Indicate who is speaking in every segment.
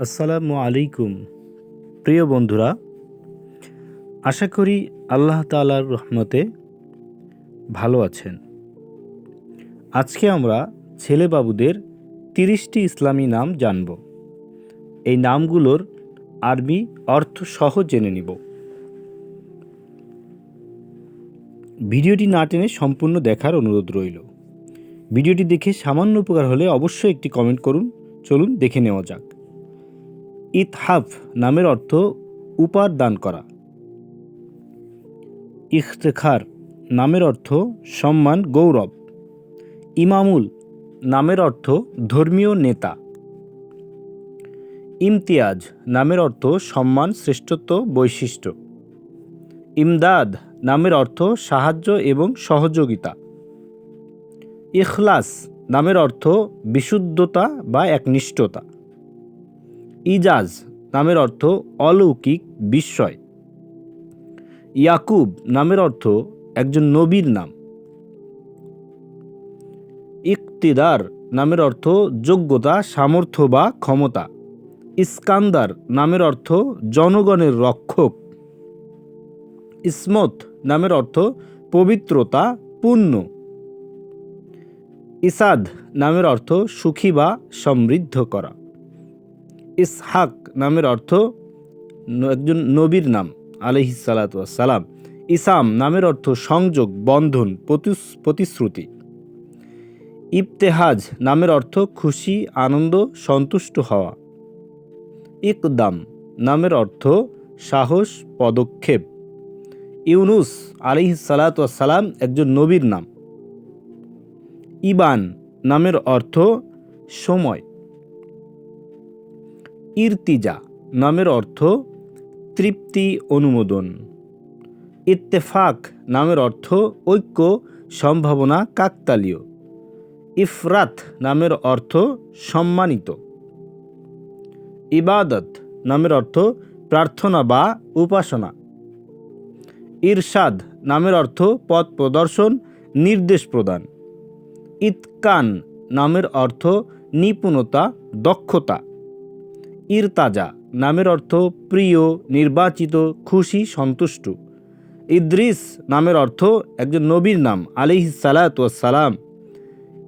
Speaker 1: আসসালামু আলাইকুম। প্রিয় বন্ধুরা, আশা করি আল্লাহ তালার রহমতে ভালো আছেন। আজকে আমরা ছেলে বাবুদের তিরিশটি ইসলামী নাম জানব। এই নামগুলোর আরবি অর্থ সহ জেনে নিব। ভিডিওটি না টেনে সম্পূর্ণ দেখার অনুরোধ রইল। ভিডিওটি দেখে সামান্য উপকার হলে অবশ্যই একটি কমেন্ট করুন। চলুন দেখে নেওয়া যাক। ইতহাফ নামের অর্থ উপার দান করা। ইখতেখার নামের অর্থ সম্মান, গৌরব। ইমামুল নামের অর্থ ধর্মীয় নেতা। ইমতিয়াজ নামের অর্থ সম্মান, শ্রেষ্ঠত্ব, বৈশিষ্ট্য। ইমদাদ নামের অর্থ সাহায্য এবং সহযোগিতা। ইখলাস নামের অর্থ বিশুদ্ধতা বা একনিষ্ঠতা। ইজাজ নামের অর্থ অলৌকিক বিস্ময়। ইয়াকুব নামের অর্থ একজন নবীর নাম। ইকতিদার নামের অর্থ যোগ্যতা, সামর্থ্য বা ক্ষমতা। ইস্কান্দার নামের অর্থ জনগণের রক্ষক। ইসমত নামের অর্থ পবিত্রতা পূর্ণ ইসাদ নামের অর্থ সুখী বা সমৃদ্ধ করা। ইসহাক নামের অর্থ একজন নবীর নাম আলহিসালাম ইসাম নামের অর্থ সংযোগ, বন্ধন প্রতিশ্রুতি। ইবতেহাজ নামের অর্থ খুশি, আনন্দ, সন্তুষ্ট হওয়া। ইকদাম নামের অর্থ সাহস, পদক্ষেপ। ইউনুস আলিহিসালাম একজন নবীর নাম। ইবান নামের অর্থ সময়। ইরতিজা নামের অর্থ তৃপ্তি অনুমোদন। ইত্তেফাক নামের অর্থ ঐক্য, সম্ভাবনা কাকতালীয়। ইফরাত নামের অর্থ সম্মানিত। ইবাদত নামের অর্থ প্রার্থনা বা উপাসনা। ইরশাদ নামের অর্থ পথ প্রদর্শন, নির্দেশ প্রদান। ইতকান নামের অর্থ নিপুণতা, দক্ষতা। ইরতাজা নামের অর্থ প্রিয়, নির্বাচিত, খুশি, সন্তুষ্ট। ইদ্রিস নামের অর্থ একজন নবীর নাম আলিহ সালাম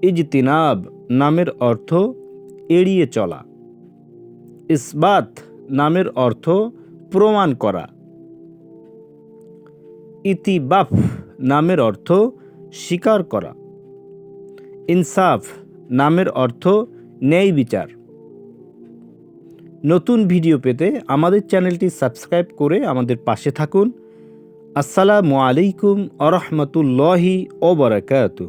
Speaker 1: ইজতিনাব নামের অর্থ এড়িয়ে চলা। ইসবাত নামের অর্থ প্রমাণ করা। ইতিবাফ নামের অর্থ স্বীকার করা। ইনসাফ নামের অর্থ ন্যায় বিচার। নতুন ভিডিও পেতে আমাদের চ্যানেলটি সাবস্ক্রাইব করে আমাদের পাশে থাকুন। আসসালামু আলাইকুম আরহামতুল্লাহি ওবরাকাতুহ